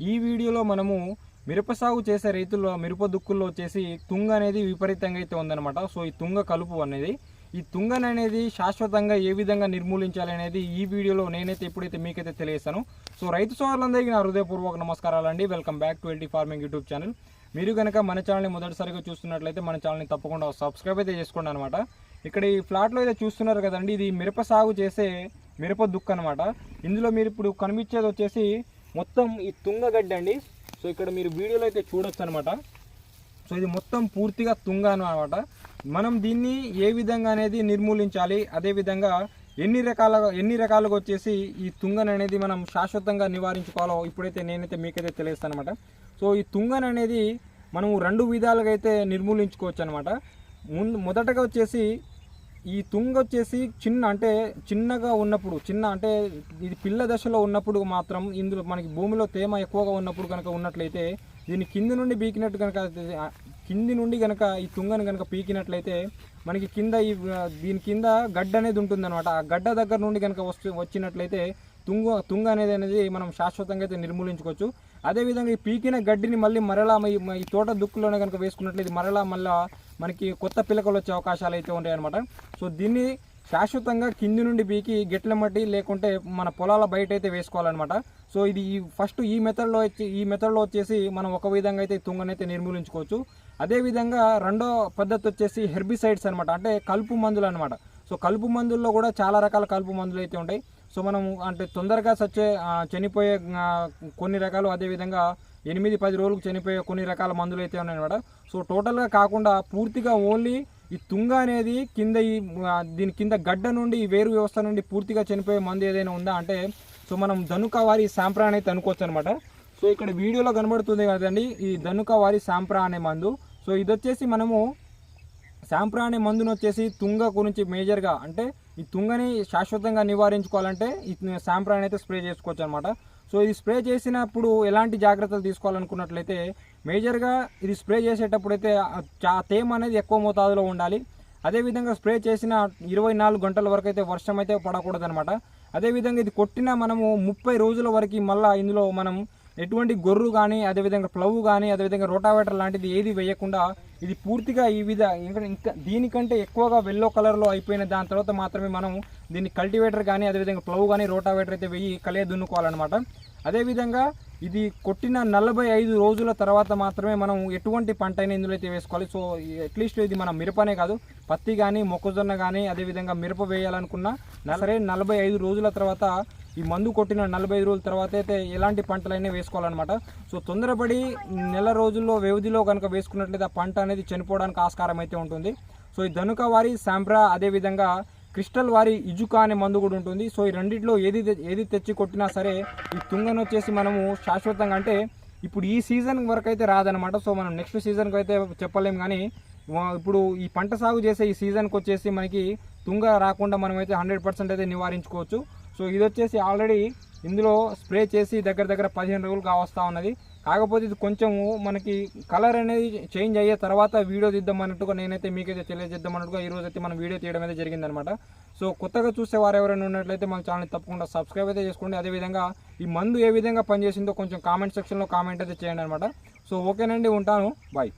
ఈ వీడియోలో మనము మిరప సాగు చేసే రైతుల్లో మిరప దుక్కుల్లో వచ్చేసి తుంగ అనేది విపరీతంగా అయితే ఉందన్నమాట. సో ఈ తుంగ కలుపు అనేది ఈ తుంగన్ అనేది శాశ్వతంగా ఏ విధంగా నిర్మూలించాలి అనేది ఈ వీడియోలో నేనైతే ఎప్పుడైతే మీకైతే తెలియస్తాను సో రైతు సోదరులందరికీ నా హృదయపూర్వక నమస్కారాలు అండి welcome back to LT farming YouTube channel. మీరు కనుక మన ఛానల్ని మొదటిసారిగా చూస్తున్నట్లయితే మన ఛానల్ని తప్పకుండా సబ్స్క్రైబ్ అయితే చేసుకోండి అనమాట ఇక్కడ ఈ ఫ్లాట్లో అయితే చూస్తున్నారు కదండి ఇది మిరప సాగు చేసే మిరప దుక్కు అనమాట ఇందులో మీరు ఇప్పుడు కనిపించేది వచ్చేసి మొత్తం ఈ తుంగగడ్డ అండి. సో ఇక్కడ మీరు వీడియోలో అయితే చూడొచ్చు అనమాట సో ఇది మొత్తం పూర్తిగా తుంగ అనమాట మనం దీన్ని ఏ విధంగా అనేది నిర్మూలించాలి? అదేవిధంగా ఎన్ని రకాల ఎన్ని రకాలుగా వచ్చేసి ఈ తుంగన్ అనేది మనం శాశ్వతంగా నివారించుకోవాలో ఇప్పుడైతే నేనైతే మీకైతే తెలియస్తాను అనమాట సో ఈ తుంగన్ అనేది మనము రెండు విధాలుగా అయితే నిర్మూలించుకోవచ్చు అనమాట ముందు మొదటగా వచ్చేసి ఈ తుంగ వచ్చేసి చిన్న అంటే చిన్నగా ఉన్నప్పుడు చిన్న అంటే ఇది పిల్ల దశలో ఉన్నప్పుడు మాత్రం ఇందులో మనకి భూమిలో తేమ ఎక్కువగా ఉన్నప్పుడు కనుక ఉన్నట్లయితే దీన్ని కింది నుండి బీకినట్టు కనుక కింది నుండి కనుక ఈ తుంగను కనుక పీకినట్లయితే మనకి కింద ఈ దీని కింద గడ్డ అనేది ఉంటుందన్నమాట. ఆ గడ్డ దగ్గర నుండి కనుక వస్తు వచ్చినట్లయితే తుంగ తుంగ అనేది అనేది మనం శాశ్వతంగా అయితే నిర్మూలించుకోవచ్చు. అదేవిధంగా ఈ పీకిన గడ్డిని మళ్ళీ మరలా ఈ- తోట దుక్కులోనే కనుక వేసుకున్నట్లయితే మరలా మళ్ళా మనకి కొత్త పిలకలు వచ్చే అవకాశాలు అయితే ఉంటాయన్నమాట. సో దీన్ని శాశ్వతంగా కింది నుండి పీకి గెట్ల మట్టి లేకుంటే మన పొలాల బయట అయితే వేసుకోవాలన్నమాట. సో ఇది ఈ ఫస్ట్ ఈ మెథడ్లో వచ్చి ఈ మెథడ్లో వచ్చేసి మనం ఒక విధంగా అయితే తుంగనైతే నిర్మూలించుకోవచ్చు. అదేవిధంగా రెండో పద్ధతి వచ్చేసి హెర్బిసైడ్స్ అనమాట అంటే కలుపు మందులు అనమాట సో కలుపు మందుల్లో కూడా చాలా రకాల కలుపు మందులు అయితే ఉంటాయి. సో మనం అంటే తొందరగా సచ్చే చనిపోయే కొన్ని రకాలు అదేవిధంగా ఎనిమిది పది రోజులకు చనిపోయే కొన్ని రకాల మందులు అయితే ఉన్నాయన్నమాట. సో టోటల్గా కాకుండా పూర్తిగా ఓన్లీ ఈ తుంగ అనేది కింద ఈ దీని కింద గడ్డ నుండి ఈ వేరు వ్యవస్థ నుండి పూర్తిగా చనిపోయే మందు ఏదైనా ఉందా అంటే సో మనం ధనుక వారి సాంప్రా అనేది అనుకోవచ్చు అనమాట సో ఇక్కడ వీడియోలో కనబడుతుంది కదండి ఈ ధనుక వారి సాంప్రా అనే మందు. సో ఇది వచ్చేసి మనము శాంప్రా అనే మందును వచ్చేసి తుంగ గురించి మేజర్గా అంటే ఈ తుంగని శాశ్వతంగా నివారించుకోవాలంటే ఈ శాంప్రాన్ అయితే స్ప్రే చేసుకోవచ్చు అనమాట సో ఇది స్ప్రే చేసినప్పుడు ఎలాంటి జాగ్రత్తలు తీసుకోవాలనుకున్నట్లయితే మేజర్గా ఇది స్ప్రే చేసేటప్పుడు అయితే చా- తేమ అనేది ఎక్కువ మోతాదులో ఉండాలి. అదేవిధంగా స్ప్రే చేసిన ఇరవై నాలుగు గంటల వరకు అయితే వర్షం అయితే పడకూడదు అనమాట అదేవిధంగా ఇది కొట్టిన మనము ముప్పై రోజుల వరకు మళ్ళీ ఇందులో మనం ఎటువంటి గొర్రు కానీ అదేవిధంగా ప్లవ్ కానీ అదేవిధంగా రోటావేటర్ లాంటిది ఏది వేయకుండా ఇది పూర్తిగా ఈ విధ ఇంకా దీనికంటే ఎక్కువగా వెల్లో కలర్లో అయిపోయిన దాని తర్వాత మాత్రమే మనం దీన్ని కల్టివేటర్ కానీ అదేవిధంగా ప్లవ్ కానీ రోటావేటర్ అయితే వెయ్యి కలియ దున్నుకోవాలన్నమాట. అదేవిధంగా ఇది కొట్టిన నలభై ఐదు రోజుల తర్వాత మాత్రమే మనం ఎటువంటి పంట అయినా ఇందులో అయితే వేసుకోవాలి. సో అట్లీస్ట్ ఇది మన మిరపనే కాదు పత్తి కానీ మొక్కజొన్న కానీ అదేవిధంగా మిరప వేయాలనుకున్నా సరే నలభై ఐదు రోజుల తర్వాత ఈ మందు కొట్టిన నలభై ఐదు రోజుల తర్వాత అయితే ఎలాంటి పంటలైనా వేసుకోవాలన్నమాట. సో తొందరపడి నెల రోజుల్లో వ్యవధిలో కనుక వేసుకున్నట్లయితే ఆ పంట అనేది చనిపోవడానికి ఆస్కారం అయితే ఉంటుంది. సో ఈ ధనుక వారి శాంబ్రా అదేవిధంగా క్రిస్టల్ వారి ఇజుకా అనే మందు కూడా ఉంటుంది. సో ఈ రెండిట్లో ఏది ఏది తెచ్చి కొట్టినా సరే ఈ తుంగను వచ్చేసి మనము శాశ్వతంగా అంటే ఇప్పుడు ఈ సీజన్ వరకు అయితే రాదనమాట సో మనం నెక్స్ట్ సీజన్కి అయితే చెప్పలేం కానీ ఇప్పుడు ఈ పంట సాగు చేసే ఈ సీజన్కి వచ్చేసి మనకి తుంగ రాకుండా మనమైతే హండ్రెడ్ పర్సెంట్ అయితే నివారించుకోవచ్చు. సో ఇది వచ్చేసి ఆల్రెడీ ఇందులో స్ప్రే చేసి దగ్గర దగ్గర పదిహేను రోజులు వస్తూ ఉన్నది. కాకపోతే ఇది కొంచెము మనకి కలర్ అనేది చేంజ్ అయ్యే తర్వాత వీడియో తీద్దాం అన్నట్టుగా నేనైతే మీకైతే తెలియజేద్దాం అన్నట్టుగా ఈ రోజు అయితే మనం వీడియో తీయడం అయితే జరిగిందనమాట సో కొత్తగా చూసే వారు ఎవరైనా ఉన్నట్లయితే మన ఛానల్ తప్పకుండా సబ్స్క్రైబ్ అయితే చేసుకోండి. అదేవిధంగా ఈ మందు ఏ విధంగా పనిచేసిందో కొంచెం కామెంట్ సెక్షన్లో కామెంట్ అయితే చేయండి అనమాట సో ఓకేనండి ఉంటాను. బాయ్